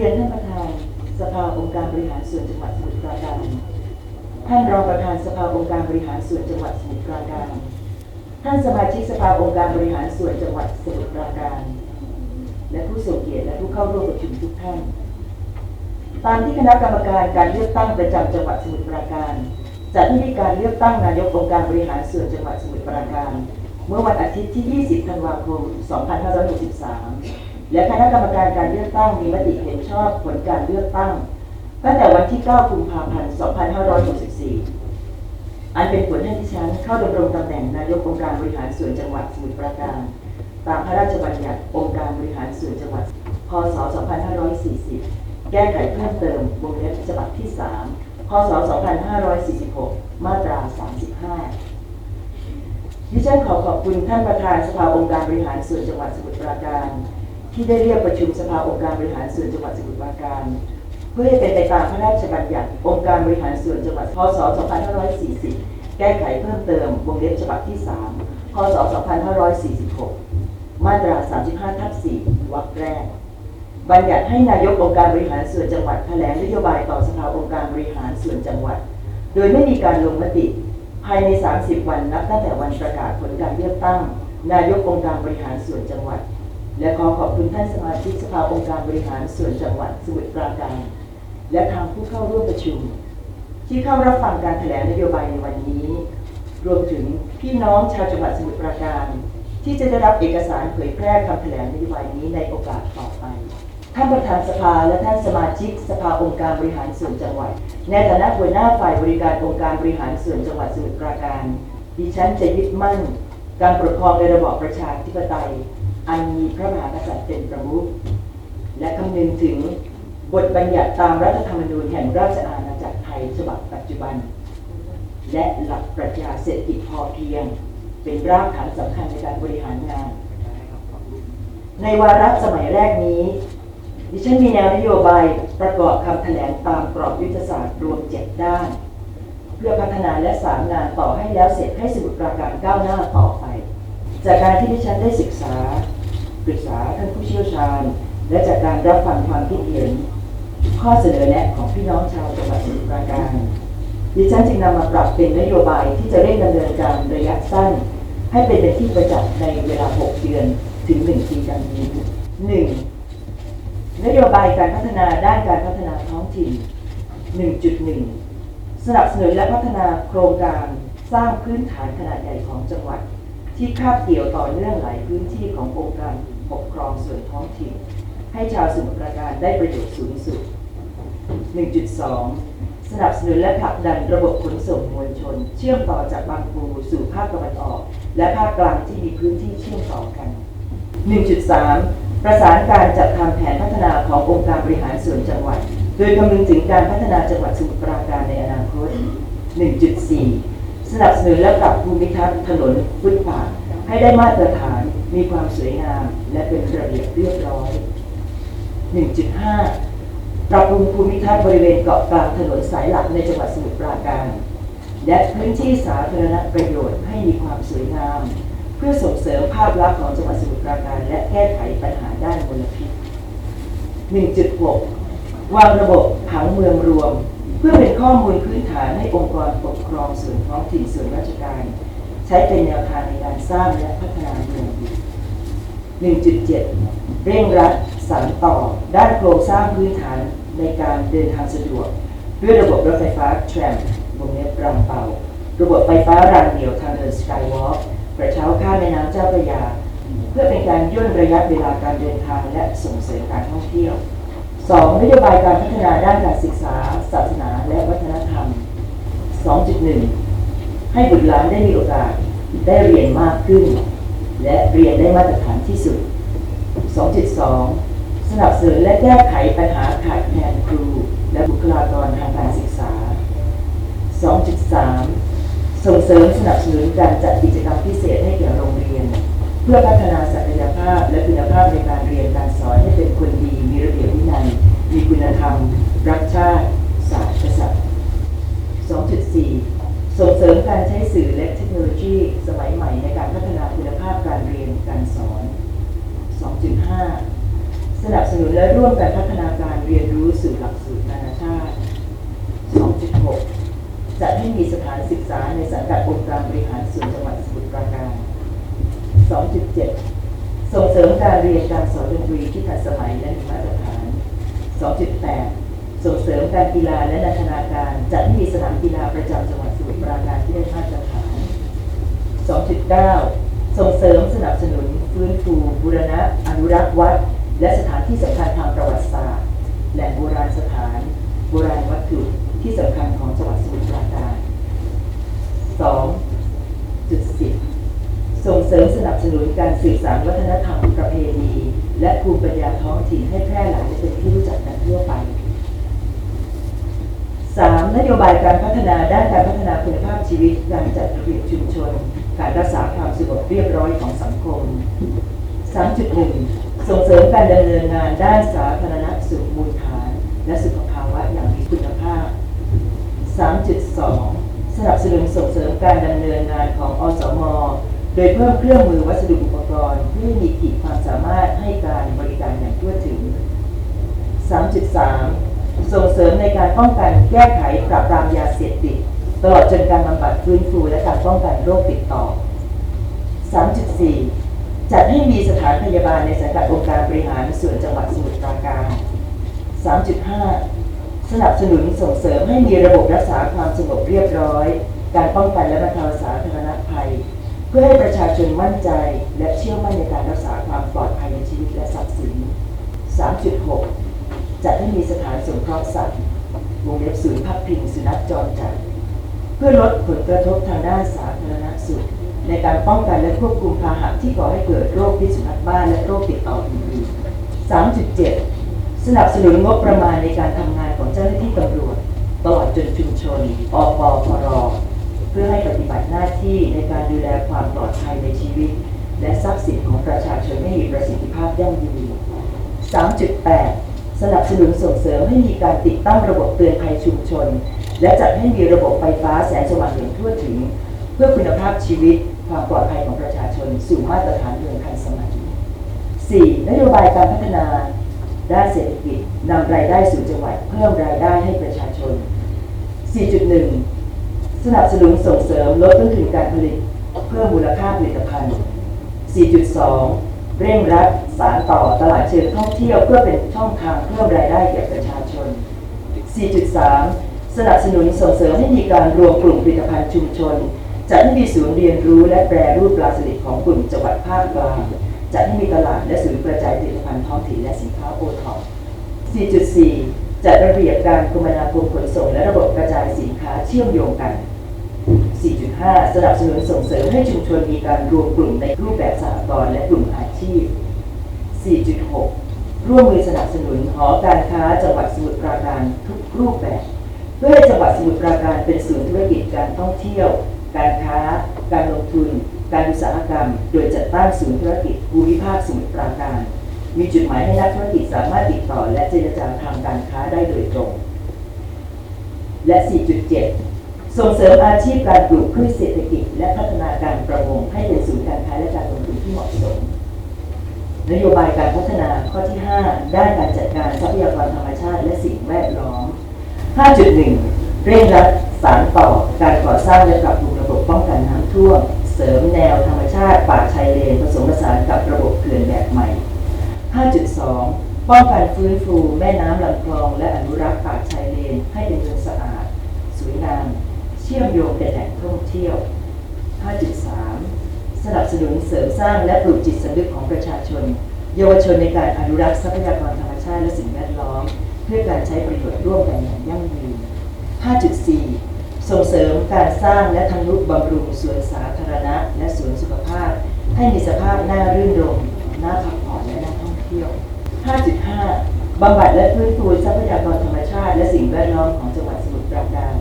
รียนท่านประธานสภาองค์การบริหารส่วนจังหวัดสมุทรปราการ ท่านรองประธานสภาองค์การบริหารส่วนจังหวัดสมุทรปราการ ท่านสมาชิกสภาองค์การบริหารส่วนจังหวัดสมุทรปราการ และผู้ทรงเกียรติและผู้เข้าร่วมประชุมทุกท่าน ตามที่คณะกรรมการการเลือกตั้งประจำจังหวัดสมุทรปราการจัดให้มีการเลือกตั้งนายกองค์การบริหารส่วนจังหวัดสมุทรปราการ เมื่อวันอาทิตย์ที่ 20 ธันวาคม 2563 และคณะกรรมการการเลือกตั้งมีมติเห็นชอบผลการเลือกตั้ง ตั้งแต่วันที่ 9 กุมภาพันธ์ 2564 อันเป็นผลให้ดิฉันเข้าดำรงตำแหน่งนายกองค์การบริหารส่วนจังหวัดสมุทรปราการ ตามพระราชบัญญัติองค์การบริหารส่วนจังหวัด พศ 2540 แก้ไขเพิ่มเติมวงเล็บฉบับที่ 3 พศ 2546 มาตรา 35ดิฉันขอขอบคุณท่านประธานสภาองค์การบริหารส่วนจังหวัดสมุทรปราการ ที่ได้เรียกประชุมสภาองค์การบริหารส่วนจังหวัดสมุทรปราการ เพื่อให้เป็นไปตามพระราชบัญญัติองค์การบริหารส่วนจังหวัด พศ 2540 แก้ไขเพิ่มเติมวงเล็บฉบับที่ 3 พศ 2546 มาตรา 35 ทับ 4 วรรคแรก บัญญัติให้นายกองค์การบริหารส่วนจังหวัดแถลงนโยบายต่อสภาองค์การบริหารส่วนจังหวัด โดยไม่มีการลงมติภายใน 30 วันนับตั้งแต่วันประกาศผลการเลือกตั้ง นายกองค์การบริหารส่วนจังหวัด และขอขอบคุณท่านสมาชิกสภาองค์การบริหารส่วนจังหวัดสมุทรปราการ และทางผู้เข้าร่วมประชุม ที่เข้ารับฟังการแถลงนโยบายในวันนี้ รวมถึงพี่น้องชาวจังหวัดสมุทรปราการ ที่จะได้รับเอกสารเผยแพร่คำแถลงนโยบายนี้ในโอกาสต่อไปท่านประธานสภาและท่านสมาชิกสภาองค์การบริหารส่วนจังหวัด ในฐานะหัวหน้าฝ่ายบริการองค์การบริหารส่วนจังหวัดสมุทรปราการ ดิฉันจะยึดมั่น การปกครองในระบอบประชาธิปไตย อันมีพระมหากษัตริย์เป็นประมุขและคำนึงถึงบทบัญญัติตามรัฐธรรมนูญแห่งราชอาณาจักรไทยฉบับปัจจุบัน และหลักปรัชญาเศรษฐกิจพอเพียง เป็นรากฐานสำคัญในการบริหารงาน ในวาระสมัยแรกนี้ ดิฉันมีแนวนโยบายประกอบคำแถลงตามกรอบยุทธศาสตร์รวมเจ็ดด้าน เพื่อพัฒนาและสารงานต่อให้แล้วเสร็จให้สมุทรปราการก้าวหน้าต่อ จากการที่ดิฉันได้ศึกษาปรึกษาท่านผู้เชี่ยวชาญ และจากการรับฟังความคิดเห็น ข้อเสนอแนะของพี่น้องชาวจังหวัดสมุทรปราการ ดิฉันจึงนำมาปรับเป็นนโยบายที่จะเร่งดำเนินการระยะสั้น ให้เป็นเป็นที่ประจักษ์ในเวลา 6 เดือนถึง 1 ปีดังนี้ 1. นโยบายการพัฒนาด้านการพัฒนาท้องถิ่น 1.1 สนับสนุนและพัฒนาโครงการสร้างพื้นฐานขนาดใหญ่ของจังหวัด ที่คาบเกี่ยวต่อเนื่องหลายพื้นที่ขององค์การปกครองส่วนท้องถิ่น ให้ชาวสมุทรปราการได้ประโยชน์สูงสุด 1.2 สนับสนุนและผลักดันระบบขนส่งมวลชน เชื่อมต่อจากบางปูสู่ภาคตะวันออก และภาคกลางที่มีพื้นที่เชื่อมต่อกัน 1.3 ประสานการจัดทำแผนพัฒนาขององค์การบริหารส่วนจังหวัด โดยคำนึงถึงการพัฒนาจังหวัดสมุทรปราการในอนาคต 1.4 สนับสนุนและปรับภูมิทัศน์ถนนฟุตบาทให้ได้มาตรฐานมีความสวยงาม และเป็นระเบียบเรียบร้อย 1.5 ปรับปรุงภูมิทัศน์บริเวณเกาะกลางถนนสายหลักในจังหวัดสมุทรปราการ และพื้นที่สาธารณประโยชน์ให้มีความสวยงาม เพื่อส่งเสริมภาพลักษณ์ของจังหวัดสมุทรปราการ และแก้ไขปัญหาด้านมลพิษ 1.6 วางระบบผังเมืองรวม เพื่อเป็นข้อมูลพื้นฐานให้องค์กรปกครองส่วนท้องถิ่นส่วนราชการ ใช้เป็นแนวทางในการสร้างและพัฒนาเมือง 1.7 เร่งรัดสานต่อด้านโครงสร้างพื้นฐานในการเดินทางสะดวก ด้วยระบบรถไฟฟ้าแทรมวงเล็บรำเป่า ระบบไฟฟ้ารางเดี่ยวทางเดินสกายวอล์กกระเช้าข้ามแม่น้ำเจ้าพระยา เพื่อเป็นการย่นระยะเวลาการเดินทางและส่งเสริมการท่องเที่ยว 2. นโยบายการพัฒนาด้านการศึกษา ศาสนา และวัฒนธรรม 2.1 ให้บุตรหลานได้มีโอกาสได้เรียนมากขึ้น และเรียนได้มาตรฐานที่สุด 2.2 สนับสนุนและแก้ไขปัญหาขาดแคลนครู และบุคลากรทางการศึกษา 2.3 ส่งเสริมสนับสนุนการจัดกิจกรรมพิเศษให้แก่โรงเรียน เพื่อพัฒนาศักยภาพและคุณภาพในการเรียนการสอนให้เป็นคนดี มีระเบียบวินัย มี คุณธรรม รักชาติ ศาสตร์กษัตริย์ 2.4 ส่งเสริมการใช้สื่อและเทคโนโลยีสมัยใหม่ในการพัฒนาคุณภาพการเรียนการสอน 2.5 สนับสนุนและร่วมกันพัฒนาการเรียนรู้สู่หลักสูตรนานาชาติ 2.6จัดให้มีสถานศึกษาในสังกัดองค์การบริหารส่วนจังหวัดสมุทรปราการ 2.7 ส่งเสริมการเรียนการสอนดนตรีที่ทันสมัยและมีมาตรฐาน 2.8 ส่งเสริมการกีฬาและนันทนาการจัดให้มีสนามกีฬาประจำจังหวัดสมุทรปราการที่ได้มาตรฐาน 2.9 ส่งเสริมสนับสนุนฟื้นฟูบูรณะ อนุรักษ์วัด และสถานที่สำคัญทางประวัติศาสตร์แหล่งโบราณสถาน โบราณวัตถุที่สำคัญของจังหวัดสมุทรปราการ 2.10 ส่งเสริมสนับสนุนการสื่อสารวัฒนธรรมประเพณี และภูมิปัญญาท้องถิ่นให้แพร่หลาย เป็นที่รู้จักกันทั่วไป 3. นโยบายการพัฒนาด้านการพัฒนาคุณภาพชีวิต การจัดระเบียบชุมชน การรักษาความสงบเรียบร้อยของสังคม 3.1 ส่งเสริมการดำเนินงานด้านสาธารณสุขมูลฐาน และสุขภาวะอย่างมีคุณภาพ 3.2 สนับสนุนส่งเสริมการดำเนินงานของอสม โดยเพิ่มเครื่องมือวัสดุอุปกรณ์เพื่อมีขีดความสามารถให้การ 3.3ส่งเสริมในการป้องกันแก้ไขปราบปรามยาเสพติด ตลอดจนการบำบัดฟื้นฟูและการป้องกันโรคติดต่อ 3.4 จัดให้มีสถานพยาบาลในสังกัดองค์การบริหารส่วนจังหวัดสมุทรปราการ 3.5 สนับสนุนส่งเสริมให้มีระบบรักษาความสงบเรียบร้อย การป้องกันและบรรเทาสาธารณภัย เพื่อให้ประชาชนมั่นใจ และเชื่อมั่นในการรักษาความปลอดภัยในชีวิตและทรัพย์สิน 3.6 ให้มีสถานสงเคราะห์สัตว์วงเล็บศูนย์พักพิงสุนัขจรจัด เพื่อลดผลกระทบทางด้านสาธารณสุข ในการป้องกันและควบคุมพาหะที่ก่อให้เกิดโรคพิษสุนัขบ้าและโรคติดต่ออื่นๆ3.7สนับสนุนงบประมาณในการทำงานของเจ้าหน้าที่ตำรวจตลอดจนชุมชนอปพรเพื่อให้ปฏิบัติหน้าที่ในการดูแลความปลอดภัยในชีวิต และทรัพย์สินของประชาชนให้มีประสิทธิภาพยั่งยืน 3.8 สนับสนุนส่งเสริมให้มีการติดตั้งระบบเตือนภัยชุมชน และจัดให้มีระบบไฟฟ้าแสงสว่างอย่างทั่วถึง เพื่อคุณภาพชีวิตความปลอดภัยของประชาชนสู่มาตรฐานเมืองทันสมัย 4. นโยบายการพัฒนาด้านเศรษฐกิจนำรายได้สู่จังหวัดเพิ่มรายได้ให้ประชาชน 4.1 สนับสนุนส่งเสริมลดต้นทุนการผลิต เพิ่มมูลค่าผลิตภัณฑ์ 4.2 เร่งรัดสารต่อตลาดเชิงท่องเที่ยวเพื่อเป็นช่องทางเพิ่มรายได้แก่ประชาชน 4.3 สนับสนุนส่งเสริมให้มีการรวมกลุ่มผลิตภัณฑ์ชุมชน จัดให้มีศูนย์เรียนรู้และแปรรูปปลาสลิดของกลุ่มจังหวัดภาคกลาง จัดให้มีตลาดและศูนย์กระจายผลิตภัณฑ์ท้องถิ่นและสินค้าโอท็อป 4.4 จัดระเบียบการคมนาคมขนส่งและระบบกระจายสินค้าเชื่อมโยงกัน4.5 สนับสนุนส่งเสริมให้ชุมชนมีการรวมกลุ่มในรูปแบบสหกรณ์และกลุ่มอา ชีพ 4.6 ร่วมมือสนับสนุนหอการค้าจังหวัดสมุทรปราการทุกรูปแบบ เพื่อให้จังหวัดสมุทรปราการเป็นศูนย์ธุรกิจการท่องเที่ยว การค้า การลงทุน การอุตสาหกรรม โดยจัดตั้งศูนย์ธุรกิจภูมิภาคสมุทรปราการ มีจุดหมายให้นักธุรกิจสามารถติดต่อ และเจรจาทางการค้าได้โดยตรง และ 4.7ส่งเสริมอาชีพการปลูกพืชเศรษฐกิจ และพัฒนาการประมงให้เป็นศูนย์การค้าและการลงทุนที่เหมาะสม นโยบายการพัฒนาข้อที่ 5 ด้านการจัดการทรัพยากรธรรมชาติและสิ่งแวดล้อม 5.1 เร่งรัดสารต่อการก่อสร้างและปรับปรุงระบบป้องกันน้ำท่วม เสริมแนวธรรมชาติป่าชายเลนผสมผสานกับระบบเขื่อนแบบใหม่ 5.2 ป้องกันฟื้นฟูแม่น้ำลำคลอง และอนุรักษ์ป่าชายเลนให้เป็นเมืองสะอาด สวยงาม เชื่อมโยงเป็นแหล่งท่องเที่ยว 5.3 สนับสนุนเสริมสร้างและปลูกจิตสำนึกของประชาชน เยาวชนในการอนุรักษ์ทรัพยากรธรรมชาติและสิ่งแวดล้อม เพื่อการใช้ประโยชน์ร่วมกันอย่างยั่งยืน 5.4 ส่งเสริมการสร้างและทำนุบำรุงสวนสาธารณะ และสวนสุขภาพ ให้มีสภาพน่ารื่นรมน่าพักผ่อนและน่าท่องเที่ยว 5.5 บำบัดและฟื้นฟูทรัพยากรธรรมชาติ และสิ่งแวดล้อมของจังหวัดสมุทรปราการ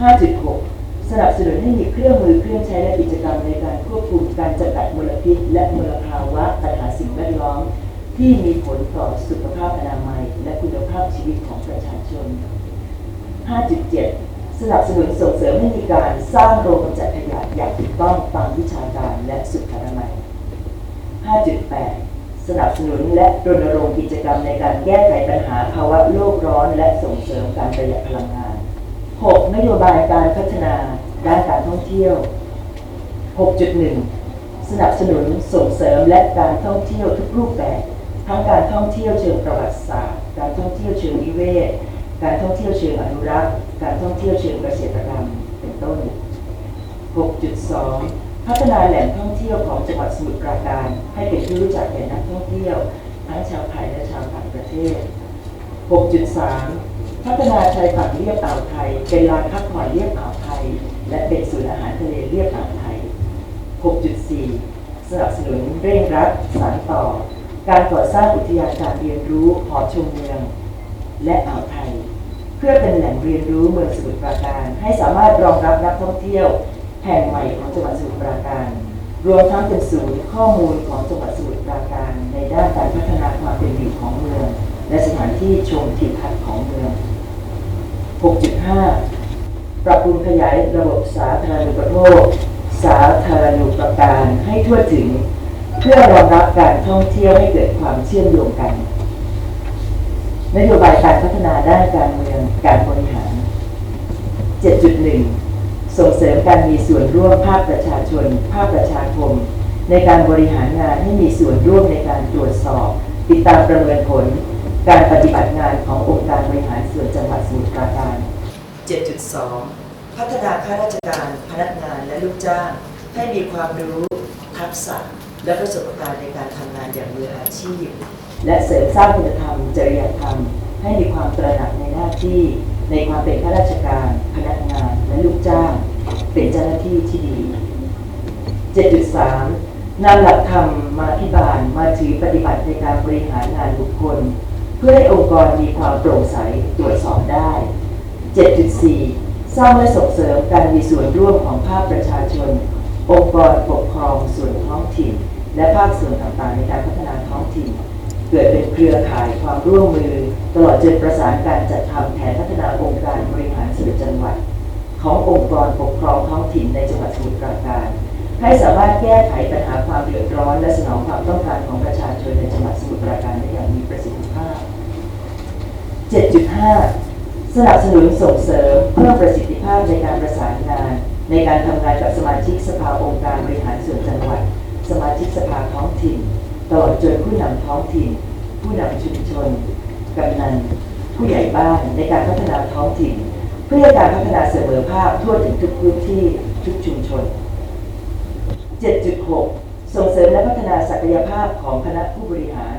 5.6 สนับสนุนให้มีเครื่องมือเครื่องใช้และกิจกรรมในการควบคุมการจำกัดมลพิษ และมลภาวะปัญหาสิ่งแวดล้อม ที่มีผลต่อสุขภาพอนามัย และคุณภาพชีวิตของประชาชน 5.7 สนับสนุนส่งเสริมให้มีการสร้างโรงกำจัดขยะอย่างถูกต้องตามวิชาการและสุขอนามัย 5.8 สนับสนุนและรณรงค์กิจกรรมในการแก้ไขปัญหาภาวะโลกร้อน และส่งเสริมการประหยัดพลังงาน 6. นโยบายการพัฒนาด้านการท่องเที่ยว 6.1 สนับสนุนส่งเสริมและการท่องเที่ยวทุกรูปแบบ ทั้งการท่องเที่ยวเชิงประวัติศาสตร์ การท่องเที่ยวเชิงนิเวศ การท่องเที่ยวเชิงอนุรักษ์ การท่องเที่ยวเชิงเกษตรกรรม เป็นต้น 6.2 พัฒนาแหล่งท่องเที่ยวของจังหวัดสมุทรปราการ ให้เป็นที่รู้จักแก่นักท่องเที่ยว ทั้งชาวไทยและชาวต่างประเทศ 6.3 พัฒนาชายฝั่งเลียบอ่าวไทย เป็นลานพักผ่อนเลียบอ่าวไทย และเป็นศูนย์อาหารทะเลเลียบอ่าวไทย 6.4 สนับสนุนเร่งรัดสานต่อ การก่อสร้างอุทยานการเรียนรู้หอชมเมือง และอ่าวไทย เพื่อเป็นแหล่งเรียนรู้เมืองสมุทรปราการ ให้สามารถรองรับนักท่องเที่ยวแห่งใหม่ของจังหวัดสมุทรปราการ รวมทั้งเป็นศูนย์ข้อมูลของจังหวัดสมุทรปราการ ในด้านการพัฒนาความเป็นอยู่ของเมือง และสถานที่ชมทิวทัศน์ของเมือง 6.5 ปรับปรุงขยายระบบสาธารณูปโภค สาธารณูปการให้ทั่วถึง เพื่อรองรับการท่องเที่ยวให้เกิดความเชื่อมโยงกัน นโยบายการพัฒนาด้านการเมืองการบริหาร 7.1 ส่งเสริมการมีส่วนร่วมภาคประชาชน ภาคประชาคม ในการบริหารงานให้มีส่วนร่วมในการตรวจสอบ ติดตามประเมินผล การปฏิบัติงานขององค์การบริหารส่วนจังหวัดสมุทรปราการ 7.2 พัฒนาข้าราชการพนักงานและลูกจ้าง ให้มีความรู้ทักษะและประสบการณ์ในการทำงานอย่างมืออาชีพ และเสริมสร้างคุณธรรม จริยธรรม ให้มีความตระหนักในหน้าที่ ในความเป็นข้าราชการ พนักงานและลูกจ้าง เป็นเจ้าหน้าที่ที่ดี 7.3นำหลักธรรมมาพิบาลมาถือปฏิบัติในการบริหารงานบุคคลเพื่อให้องค์กรมีความโปร่งใสตรวจสอบได้ 7.4 สร้างและส่งเสริมการมีส่วนร่วมของภาคประชาชน องค์กรปกครองส่วนท้องถิ่น และภาคส่วนต่างๆ ในการพัฒนาท้องถิ่น เกิดเป็นเครือข่ายความร่วมมือ ตลอดจนประสานการจัดทำแผนพัฒนาองค์การบริหารส่วนจังหวัด ขององค์กรปกครองท้องถิ่นในจังหวัดสมุทรปราการ ให้สามารถแก้ไขปัญหาความ 5. สนับสนุนส่งเสริมเพิ่มประสิทธิภาพในการประสานงาน ในการทำงานกับสมาชิกสภาองค์การบริหารส่วนจังหวัด สมาชิกสภาท้องถิ่นตลอดจนผู้นำท้องถิ่น ผู้นำชุมชนกำนันผู้ใหญ่บ้านในการพัฒนาท้องถิ่น เพื่อการพัฒนาเสมอภาคทั่วถึงทุกพื้นที่ทุกชุมชน 7.6 ส่งเสริมและพัฒนาศักยภาพของคณะผู้บริหาร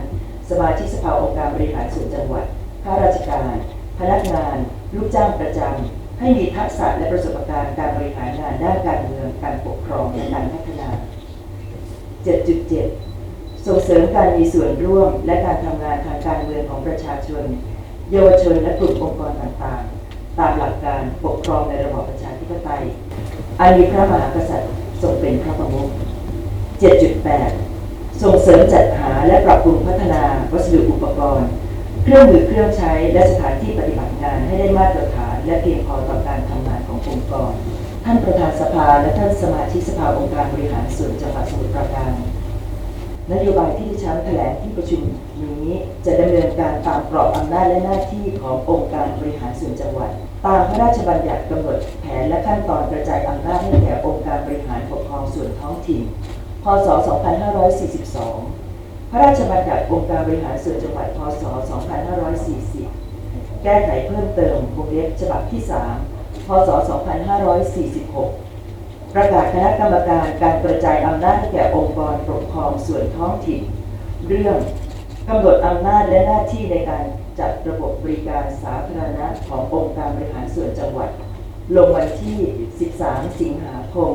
สมาชิกสภาองค์การบริหารส่วนจังหวัด ข้าราชการ พนักงาน ลูกจ้างประจำ ให้มีทักษะและประสบการณ์การบริหารงานด้านการเมือง การปกครองและการพัฒนา 7.7 ส่งเสริมการมีส่วนร่วมและการทำงานทางการเมืองของประชาชน เยาวชนและกลุ่มองค์กรต่างๆ ตามหลักการปกครองในระบอบประชาธิปไตยอันมีพระมหากษัตริย์ทรงเป็นพระประมุข7.8 ส่งเสริมจัดหาและปรับปรุงพัฒนาวัสดุอุปกรณ์ เครื่องมือเครื่องใช้และสถานที่ปฏิบัติงานให้ได้มาตรฐาน และเพียงพอต่อการทำงานขององค์กร ท่านประธานสภาและท่านสมาชิกสภาองค์การบริหารส่วนจังหวัดสมุทรปราการนโยบายที่ดิฉันแถลงที่ประชุมนี้จะดำเนินการตามกรอบอำนาจและหน้าที่ขององค์การบริหารส่วนจังหวัด ตามพระราชบัญญัติกำหนดแผนและขั้นตอนกระจายอำนาจให้แก่องค์การบริหารปกครองส่วนท้องถิ่น พศ 2542 ระราชบัญญัติองค์การบริหารส่วนจังหวัดพศ 2540 แก้ไขเพิ่มเติมวงเล็บฉบับที่ 3 พศ 2546 ประกาศคณะกรรมการการกระจายอำนาจแก่องค์กรปกครองส่วนท้องถิ่น เรื่องกำหนดอำนาจและหน้าที่ในการจัดระบบบริการสาธารณะขององค์การบริหารส่วนจังหวัด ลงวันที่ 13 สิงหาคม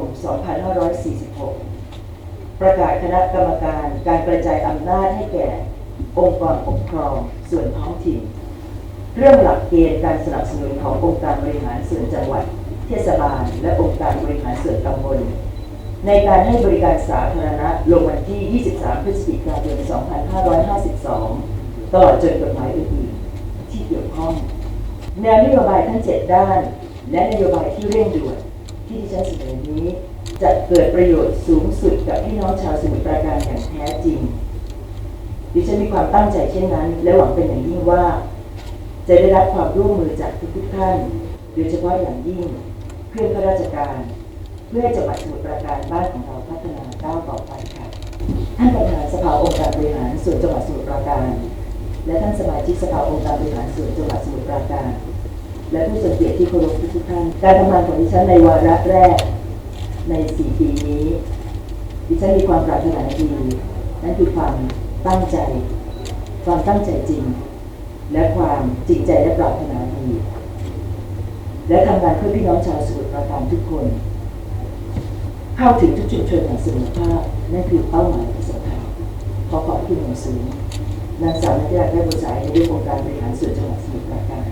2546 ประกาศคณะกรรมการการกระจายอำนาจให้แก่ องค์กรปกครองส่วนท้องถิ่น เรื่องหลักเกณฑ์การสนับสนุนขององค์การบริหารส่วนจังหวัด เทศบาล และองค์การบริหารส่วนตำบลในการให้บริการสาธารณะลงวันที่ 23 พฤศจิกายน 2552 ตลอดจนกฎหมายอื่นๆ ที่เกี่ยวข้อง แนวนโยบายทั้ง 7 ด้าน และนโยบายที่เร่งด่วนที่ดิฉันเสนอนี้ จะเกิดประโยชน์สูงสุดกับพี่น้องชาวสมุทรปราการอย่างแท้จริง ดิฉันมีความตั้งใจเช่นนั้น และหวังเป็นอย่างยิ่งว่า จะได้รับความร่วมมือจากทุกๆท่านโดยเฉพาะอย่างยิ่งเพื่อนข้าราชการ เพื่อจังหวัดสมุทรปราการบ้านของเราพัฒนาก้าวต่อไปค่ะท่านประธานสภาองค์การบริหารส่วนจังหวัดสมุทรปราการ และท่านสมาชิกสภาองค์การบริหารส่วนจังหวัดสมุทรปราการ และผู้ทรงเกียรติที่เคารพทุกท่าน การทำงานของดิฉันในวาระแรก ในสี่ปีนี้ดิฉันมีความปรารถนาดีนั่นคือความตั้งใจ ความตั้งใจจริง และความจริงใจและปรารถนาดี และทำงานเพื่อพี่น้องชาวสมุทรปราการทุกคน เข้าถึงทุกชุมชนอย่างเสมอภาคนั่นคือเป้าหมายที่สำคัญขอขอบคุณอย่างสูงนางสาวนัทยาแก้วบุษายในเรื่ององค์การบริหารส่วนจังหวัดสมุทรปราการ